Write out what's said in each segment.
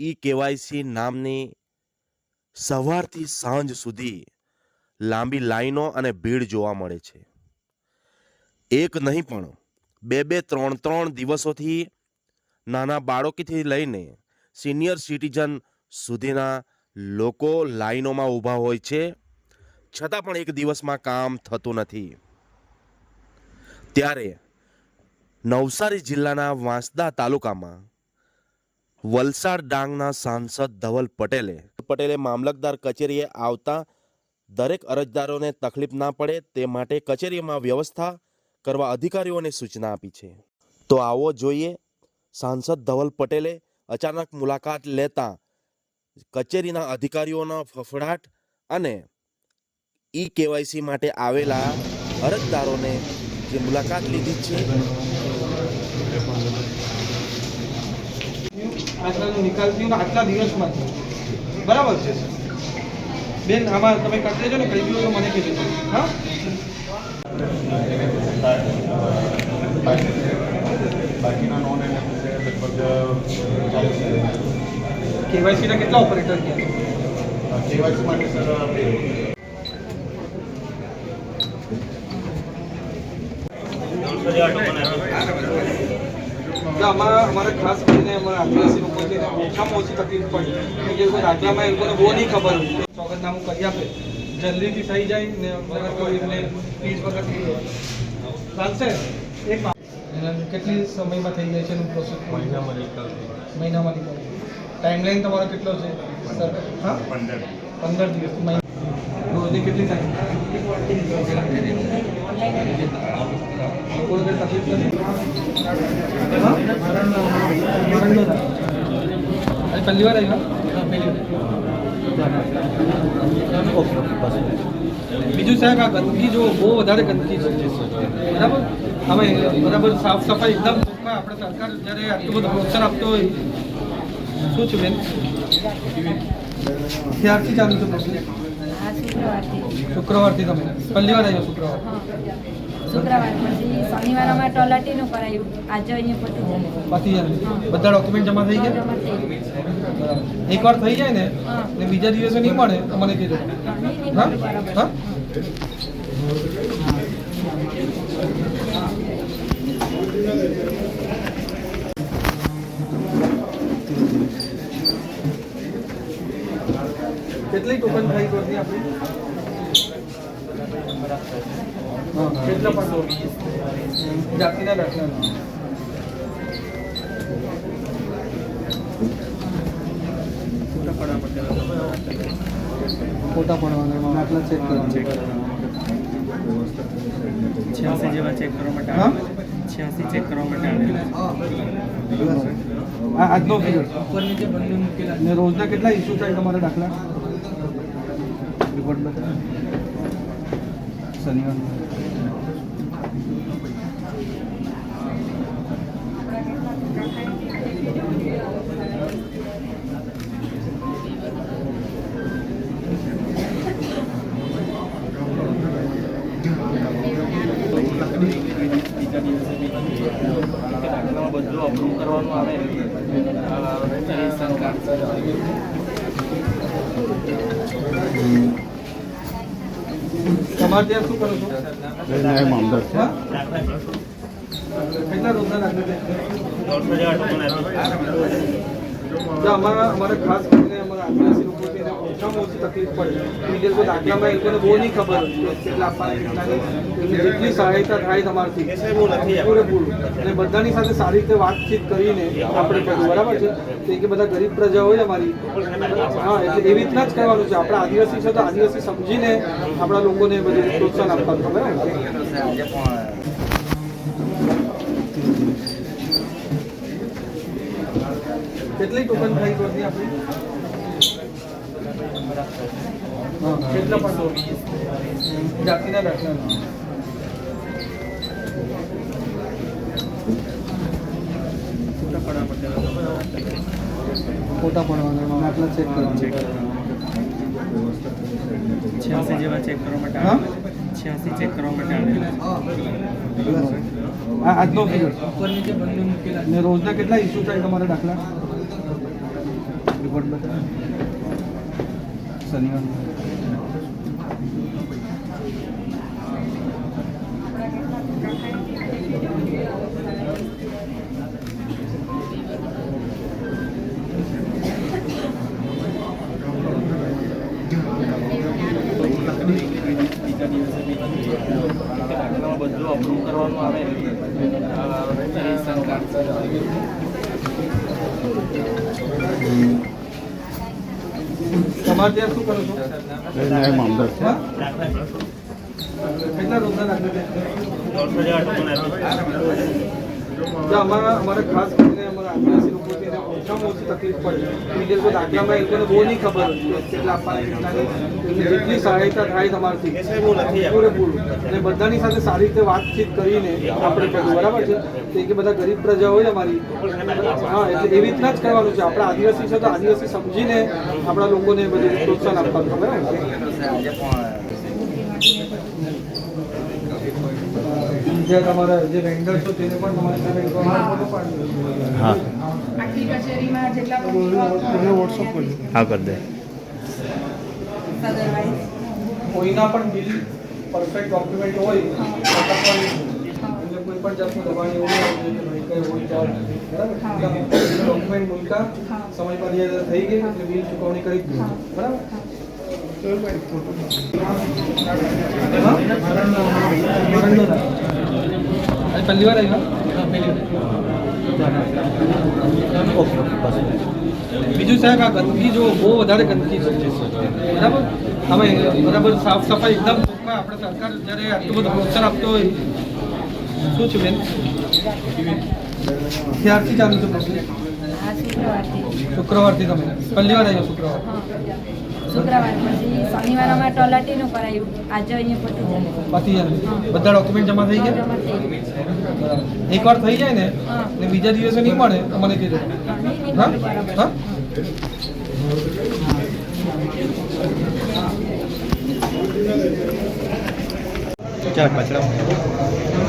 E KYC નામની સવારથી સાંજ સુધી લાંબી લાઈનો અને ભીડ જોવા મળે છે. એક નહીં પણ બે બે ત્રણ ત્રણ દિવસોથી નાના બાળકોથી લઈને સિનિયર સિટીઝન સુધીના લોકો લાઈનોમાં ઊભા હોય છે, છતાં પણ એક દિવસમાં કામ થતું નથી. ત્યારે નવસારી જિલ્લાના વાંસદા તાલુકામાં વલસાડ ડાંગના સાંસદ ધવલ પટેલે પટેલે મામલતદાર કચેરીએ આવતા દરેક અરજદારોને તકલીફ ના પડે તે માટે કચેરીમાં વ્યવસ્થા કરવા અધિકારીઓને સૂચના આપી છે. તો આવો જોઈએ, સાંસદ ધવલ પટેલે અચાનક મુલાકાત લેતા કચેરીના અધિકારીઓનો ફફડાટ અને ઈ કેવાયસી માટે આવેલા અરજદારોને જે મુલાકાત લીધી છે આટલાનો નિકાલ થયો આટલા દિવસમાં થયો. બરાબર છે બેન આમાં તમે કરી દેજો ને કઈ બી તો મને કહી દેજો હા? બાકીના નોન લગભગ ચાલીસ કેવાયસીના કેટલા ઓપરેટર ગયા? કેવાયસી માટે સર બે. એટલે અમારા અમારે ખાસ કરીને અમારા આદિવાસી લોકો છે એને ઓછામાં ઓછી તકલીફ પડી. કે જે કોઈ રાજ્યમાં એ લોકોને બહુ નહીં ખબર હોય. સોગંદનામું કરી આપે. જલ્દીથી થઈ જાય ને વગર કોઈ એમને ફીસ વગર થઈ ચાલશે? એક કેટલી સમયમાં થઈ જાય છે એનું પ્રોસેસ મહિનામાં મહિનામાં નીકળે ટાઈમલાઈન તમારો કેટલો છે? સર હા? પંદર. પંદર દિવસ. મહિના. રોજની કેટલી થાય લોકોને કંઈ તકલીફ નથી હા? આજે પહેલી વાર આવ્યા બીજું સાહેબ આ ગંદકી જો બહુ વધારે ગંદકી છે બરાબર હવે બરાબર સાફ સફાઈ એકદમ ચોખ્ખા આપણે સરકાર જ્યારે આટલું બધું પ્રોત્સાહન આપતો હોય શું છે બેન ક્યારથી ચાલુ છે પ્રોસેસ આ શુક્રવારથી શુક્રવારથી તમે પહેલી વાર આવ્યો શુક્રવાર હા શુક્રવાર પછી શનિવાર અમારે તલાટીનું કરાયું. આજે અહીંયા પતી જાય બધા ડોક્યુમેન્ટ જમા થઈ ગયા? એકવાર થઈ જાય ને. બીજા દિવસે નહીં મળે મને કહેજો. હા, હા? કેટલી ટોકન થઈ ગઈ આપણી હા કેટલા પણ જાતિના દાખલા ફોટા પડવાના દાખલા ચેક કરવાના. છ્યાસી જેવા ચેક કરવા માટે છ્યાસી ચેક કરવા માટે આવે આ આજનો પીરિયડ ને રોજના કેટલા ઇસ્યુ થાય તમારા દાખલા? શનિવાર બીજા દિવસે બી દાખલામાં બધું કરવાનું આવે. તમારે ત્યાં શું કરો છો? કેટલા રોજના અમારા અમારે ખાસ કરીને અમારા આદિવાસી લોકો છે એને ઓછામાં ઓછી તકલીફ પડે. કે જે કોઈ દાખલામાં એ બહુ નહીં ખબર કેટલા આપવાના જેટલી સહાયતા થાય તમારથી, પૂરેપૂરું. અને બધાની સાથે સારી રીતે વાતચીત કરીને આપણે કરવું બરાબર છે? તો કે બધા ગરીબ પ્રજા હોય અમારી. હા, એટલે એવી રીતના જ કરવાનું છે. આપણા આદિવાસી છે તો આદિવાસી સમજીને આપણા લોકોને બધું પ્રોત્સાહન આપવાનું. છે? કેટલી ટોકન ગઈ આપણી? કેટલા પણ જાતિના દાખલા ફોટા પડવાના દાખલા ચેક કરવાના છ્યાસી જેવા ચેક કરવા માટે છ્યાસી ચેક કરવા માટે આવે આજનો પીરિયડ ને રોજના કેટલા ઇસ્યુ થાય તમારા દાખલા? રિપોર્ટ બતાવો. શનિવાર. બધું અપ્રૂવ કરવાનું આવે રેશન કાર્ડ તમારે ત્યાં શું કરો છો? કેટલા રોજના અમારા અમારે ખાસ કરીને અમારા આદિવાસી લોકો એને તકલીફ પડે. એ લોકો દાખલામાં એ લોકોને બહુ નહીં ખબર કેટલા આપવાના કેટલા જેટલી સહાયતા થાય તમારથી પૂરેપૂરું. અને બધાની સાથે સારી રીતે વાતચીત કરીને આપણે બરાબર છે? કે બધા ગરીબ પ્રજા હોય અમારી હા એટલે એવી રીતના જ કરવાનું છે. આપણા આદિવાસી છે તો આદિવાસી સમજીને આપણા લોકોને બધું પ્રોત્સાહન આપવાનું બરાબર? જે તમારા જે વેન્ડર છો તેને પણ તમારે સાથે ફોટો પાડવાનો હા. આખી કચેરીમાં જેટલા પણ વોટ્સઅપ હા કરી દે. અદરવાઇઝ કોઈના પણ બિલ પરફેક્ટ ડોક્યુમેન્ટ હોય તો પણ એટલે કોઈ પણ જાતનું દબાણ એવું નહીં આવવું જોઈએ કે ભાઈ કઈ હોય ચાલ બરાબર? ડોક્યુમેન્ટ મૂક્યા સમય મર્યાદા થઈ ગઈ એટલે બિલ ચૂકવણી કરી જ દીધી બરાબર? હા? પહેલી વાર આવ્યા બીજું સાહેબ આ ગંદકી જો બહુ વધારે ગંદકી છે. બરાબર? અમે બરાબર સાફ સફાઈ એકદમ ટૂંકમાં આપણે સરકાર જ્યારે આટલું બધું પ્રોત્સાહન આપતો હોય શું છે બેન? ક્યારથી ચાલુ છે પ્રોસેસ આ શુક્રવારથી. શુક્રવારથી તમે. પહેલી વાર આવ્યો શુક્રવાર? હા શુક્રવાર પછી શનિવાર તલાટીનું કરાયું. આજે અહીંયા પતી જાય બધા ડોક્યુમેન્ટ જમા થઈ ગયા? એકવાર થઈ જાય ને ને બીજા દિવસે નહીં મળે તો મને કીધું હા, હા. હા?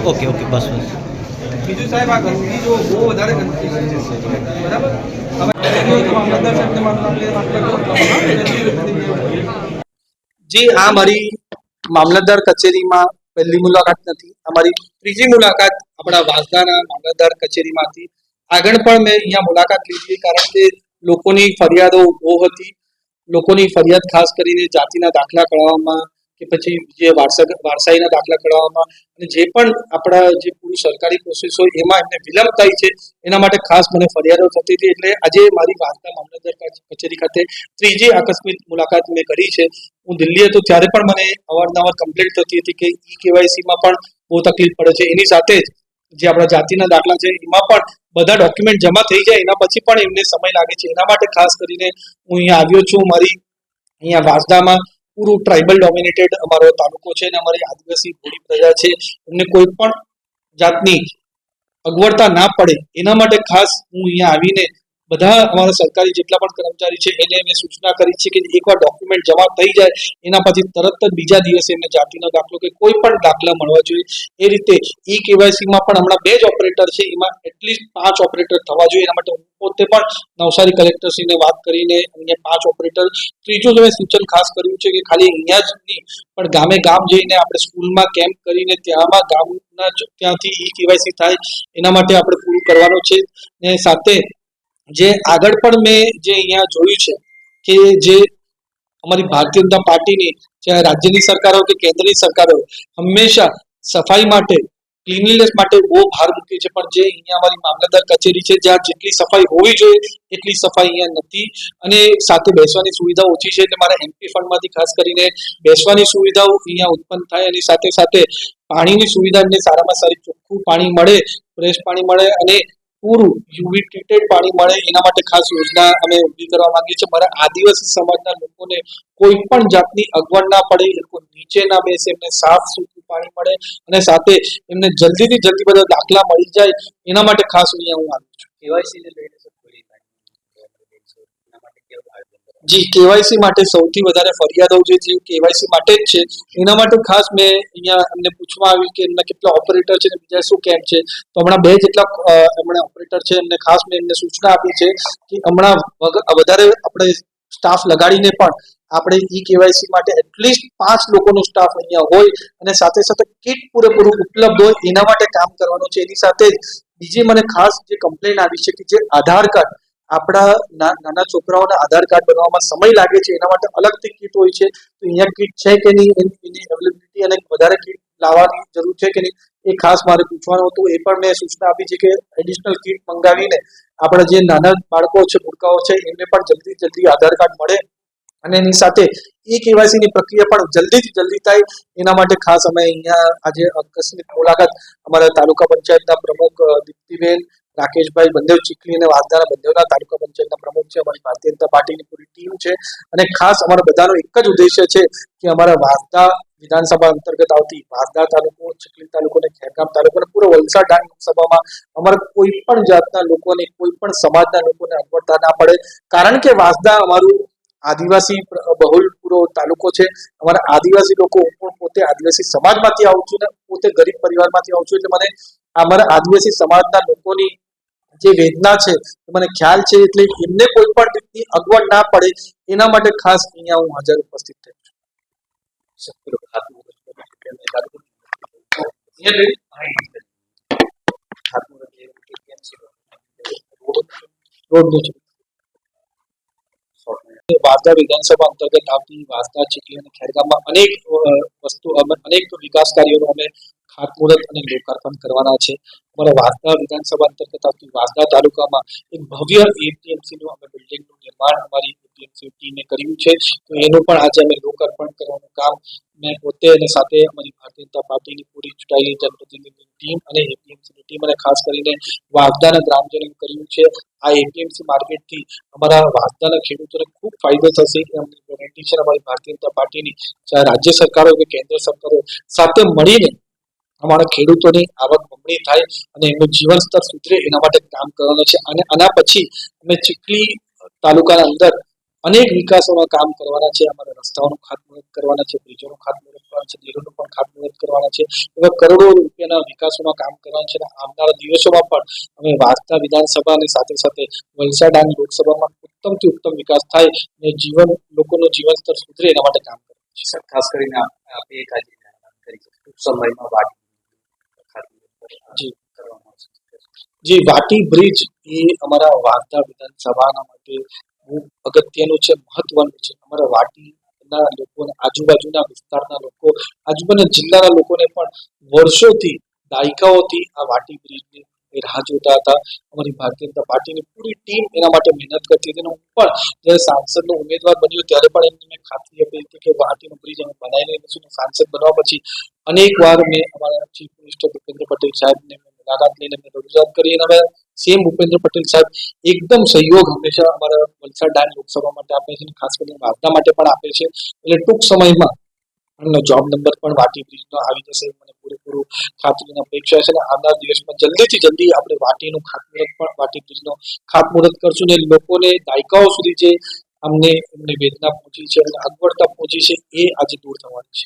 ઓકે ઓકે બસ બસ. બીજું સાહેબ આ ગંદકી જો બહુ વધારે ગંદકી છે, બરાબર? જી આ મારી મામલતદાર કચેરીમાં પહેલી મુલાકાત નથી. અમારી ત્રીજી મુલાકાત આપણા વાસદાના મામલતદાર કચેરીમાં હતી આગળ પણ મેં અહીંયા મુલાકાત લીધી, કારણ કે લોકોની ફરિયાદો બહુ હતી. લોકોની ફરિયાદ ખાસ કરીને જાતિના દાખલા કઢાવવામાં કે પછી જે વારસા વારસાઈના દાખલા કરાવવામાં અને જે પણ આપણા જે પૂરી સરકારી પ્રોસેસ હોય એમાં એમને વિલંબ થાય છે, એના માટે ખાસ મને ફરિયાદો થતી હતી. એટલે આજે મારી વાર્તા મામલતદાર કચેરી ખાતે ત્રીજી આકસ્મિક મુલાકાત મેં કરી છે. હું દિલ્હી હતો ત્યારે પણ મને અવારનવાર કમ્પ્લેન્ટ થતી હતી કે ઈ કેવાયસીમાં પણ બહુ તકલીફ પડે છે. એની સાથે જ જે આપણા જાતિના દાખલા છે, એમાં પણ બધા ડોક્યુમેન્ટ જમા થઈ જાય, એના પછી પણ એમને સમય લાગે છે. એના માટે ખાસ કરીને હું અહીંયા આવ્યો છું. મારી અહીંયા વાસદામાં પૂરું ટ્રાઇબલ ડોમિનેટેડ અમારો તાલુકો છે અને અમારી આદિવાસી ભૂલી પ્રજા છે. એમને કોઈ પણ જાતની અગવડતા ના પડે એના માટે ખાસ હું અહીંયા આવીને બધા અમારા સરકારી જેટલા પણ કર્મચારી છે, એને મેં સૂચના કરી છે કે એકવાર ડોક્યુમેન્ટ જમા થઈ જાય, એના પછી તરત જ બીજા દિવસે એમને જાતિનો દાખલો કે કોઈ પણ દાખલા મળવા જોઈએ. એ રીતે ઈ કેવાયસીમાં પણ હમણાં બે જ ઓપરેટર છે, એમાં એટલીસ્ટ પાંચ ઓપરેટર થવા જોઈએ. એના માટે હું પોતે પણ નવસારી કલેક્ટરશ્રીને વાત કરીને અમને પાંચ ઓપરેટર ત્રીજું જે સૂચન ખાસ કર્યું છે કે ખાલી અહીંયા જ નહીં, પણ ગામે ગામ જઈને આપણે સ્કૂલમાં કેમ્પ કરીને ત્યાંમાં ગામના ત્યાંથી ઈ કેવાયસી થાય, એના માટે આપણે પૂરું કરવાનું છે. ને સાથે જે આગળ પણ મેં જે અહીંયા જોયું છે કે જે અમારી ભારતીય જનતા પાર્ટીની, ચાહે રાજ્યની સરકાર કે કેન્દ્રની સરકાર હંમેશા સફાઈ માટે ક્લિનલીનેસ માટે બહુ ભાર મૂકે છે. પણ જે અહીંયા અમારી મામલતદાર કચેરી છે, જ્યાં જેટલી સફાઈ હોવી જોઈએ, એટલી સફાઈ અહીંયા નથી. અને સાથે બેસવાની સુવિધા ઓછી છે. એટલે મારા એમપી ફંડમાંથી ખાસ કરીને બેસવાની સુવિધાઓ અહીંયા ઉત્પન્ન થાય અને સાથે સાથે પાણીની સુવિધા એમને સારામાં સારી ચોખ્ખું પાણી મળે, ફ્રેશ પાણી મળે અને પૂરું યુવી ટ્રીટેડ પાણી મળે એના માટે ખાસ યોજના અમે ઊભી કરવા માંગીએ છીએ. મારા આદિવાસી સમાજના લોકોને કોઈ પણ જાતની અગવડ ના પડે એ લોકો નીચે ના બેસે એમને સાફ સુથરું પાણી મળે અને સાથે એમને જલ્દીથી જલ્દી બધા દાખલા મળી જાય એના માટે ખાસ અહીંયા હું આવ્યો છું. જી કેવાયસી માટે સૌથી વધારે ફરિયાદો જે છે કેવાયસી માટે જ છે. એના માટે ખાસ મેં અહીંયા એમને પૂછવા આવ્યું કે એમના કેટલા ઓપરેટર છે અને બીજા શું કેમ છે? તો હમણાં બે જેટલા એમણે ઓપરેટર છે, એમને ખાસ મેં એમને સૂચના આપી છે કે હમણાં વધારે આપણે સ્ટાફ લગાડીને પણ આપણે ઈ કેવાયસી માટે એટલીસ્ટ પાંચ લોકોનો સ્ટાફ અહીંયા હોય અને સાથે સાથે કિટ પૂરેપૂરું ઉપલબ્ધ હોય એના માટે કામ કરવાનું છે. એની સાથે બીજી મને ખાસ જે કમ્પ્લેન આવી છે કે જે આધાર કાર્ડ, આપણા નાના છોકરાઓના આધાર કાર્ડ બનાવવામાં સમય લાગે છે. એના માટે અલગથી કીટ હોય છે. તો અહીંયા કીટ છે કે નહીં એની એની અવેલેબિલિટી અને વધારે કીટ લાવવાની જરૂર છે કે નહીં એ ખાસ મારે પૂછવાનું હતું. એ પણ મેં સૂચના આપી છે કે એડિશનલ કીટ મંગાવીને આપણા જે નાના બાળકો છે ભૂડકાઓ છે, એમને પણ જલ્દી જલ્દી આધાર કાર્ડ મળે અને એની સાથે ઈ કેવાયસી ની પ્રક્રિયા પણ જલ્દીથી જલ્દી થાય. એના માટે ખાસ અમે અહીંયા આજે આકસ્મિક મુલાકાત અમારા તાલુકા પંચાયતના પ્રમુખ દીપ્તિબેન, રાકેશભાઈ બંદેવ ચીખલી અને વાસદાના બંદેવના તાલુકા પંચાયતના પ્રમુખ છે, અમારી ભારતીય જનતા પાર્ટીની પૂરી ટીમ છે. અને ખાસ અમારા બધાનો એક જ ઉદ્દેશ્ય છે કે અમારા વાસદા વિધાનસભા અંતર્ગત આવતી ભાદરા તાલુકો, ચકલી તાલુકો અને ખેરગામ તાલુકો અને પૂરો વલસાડ ડાંગ લોકસભામાં અમારા કોઈ પણ જાતના લોકોને, કોઈ પણ સમાજના લોકોને અગવડતા ના પડે. કારણ કે વાસદા અમારું આદિવાસી બહુલ પૂરો તાલુકો છે. અમારા આદિવાસી લોકો, હું પોતે આદિવાસી સમાજમાંથી આવું છું ને પોતે ગરીબ પરિવારમાંથી આવું છું એટલે મને અમારા આદિવાસી સમાજના લોકોની જે વેદના છે મને ખ્યાલ છે એટલે એમને કોઈ પણ રીતની અગવડ ના પડે. એના માટે ખાસ અહીંયા હું હાજર ઉપસ્થિત થયો. છું રોડનું છે વાસદા વિધાનસભા અંતર્ગત આવતી વાસદા ચીખલી અને ખેરગામમાં અનેક વસ્તુ અનેક વિકાસ કાર્યોનું અમે ખાતમુહૂર્ત અને લોકાર્પણ કરવાના છે. અમારા વાંસદા વિધાનસભા અંતર્ગત આવતી વાંસદા તાલુકામાં એક ભવ્ય એપીએમસીનું અમે બિલ્ડિંગનું નિર્માણ અમારી એપીએમસી ટીમે કર્યું છે. તો એનું પણ આજે અમે લોકાર્પણ કરવાનું કામ મેં પોતે અને સાથે અમારી ભારતીય જનતા પાર્ટીની પૂરી ચૂંટાયેલી જનપ્રતિનિધિની ટીમ અને એપીએમસીની ટીમ અને ખાસ કરીને વાગદાના ગ્રામજનોએ કર્યું છે. આ એપીએમસી માર્કેટથી અમારા વાગદાના ખેડૂતોને ખૂબ ફાયદો થશે એ અમને ગેરંટી છે. અમારી ભારતીય જનતા પાર્ટીની, ચાહે રાજ્ય સરકારો કે કેન્દ્ર સરકારો સાથે મળીને અમારા ખેડૂતોની આવક બમણી થાય અને એમનું જીવન સ્તર સુધરે એના માટે કામ કરવાનું છે. અને આના પછી અમે ચીખલી તાલુકાના અંદર અનેક વિકાસોના કામ કરવાના છે. અમારા રસ્તાઓનું ખાતમુહૂર્ત કરવાના છે, બ્રિજોનું ખાતમુહૂર્ત કરવાના છે, નીરોનું પણ ખાતમુહૂર્ત કરવાના છે. એવા કરોડો રૂપિયાના વિકાસોના કામ કરવાના છે. અને આવનારા દિવસોમાં પણ અમે વાર્તા વિધાનસભાની સાથે સાથે વલસાડ અને લોકસભામાં ઉત્તમથી ઉત્તમ વિકાસ થાય અને જીવન, લોકોનું જીવન સ્તર સુધરે એના માટે કામ કરવાનું છે. ખાસ કરીને આપણે એક આજે ટૂંક સમયમાં વાડી જી જી વાટી બ્રિજ એ અમારા વાર્તા વિધાનસભાના માટે બહુ અગત્યનું છે, મહત્વનું છે. અમારા વાટીના લોકોને, આજુબાજુના વિસ્તારના લોકો, આજુબાજુના જિલ્લાના લોકોને પણ વર્ષોથી, દાયકાઓથી આ વાટી બ્રિજની એ રાહ જોતા હતા. અમારી ભારતીય જનતા પાર્ટીની પૂરી ટીમ એના માટે મહેનત કરતી હતી હું પણ જ્યારે સાંસદનો ઉમેદવાર બન્યો ત્યારે પણ એમને મેં ખાતરી આપી હતી કે વાટીનો બ્રિજ અમે બનાવી લઈશું. સાંસદ બનવા પછી અનેક વાર મેં અમારા ચીફ મિનિસ્ટર ભૂપેન્દ્ર પટેલ સાહેબને મુલાકાત લઈને મેં રજૂઆત કરી અને અમે સીએમ ભૂપેન્દ્ર પટેલ સાહેબ એકદમ સહયોગ હંમેશા અમારા વલસાડ ડાંગ લોકસભા માટે આપે છે અને ખાસ કરીને વાર્તા માટે પણ આપે છે. એટલે ટૂંક સમયમાં એમનો જોબ નંબર પણ વાટી બ્રિજનો આવી જશે મને પૂરેપૂરું ખાતરીની અપેક્ષા છે અને આવનાર દિવસમાં જલ્દીથી જલ્દી આપણે વાટીનું ખાતમુહૂર્ત પણ વાટી બ્રિજનો ખાતમુહૂર્ત કરશું ને લોકોને દાયકાઓ સુધી જે અમને એમને વેદના પહોંચી છે અને અગવડતા પહોંચી છે એ આજે દૂર થવાની છે.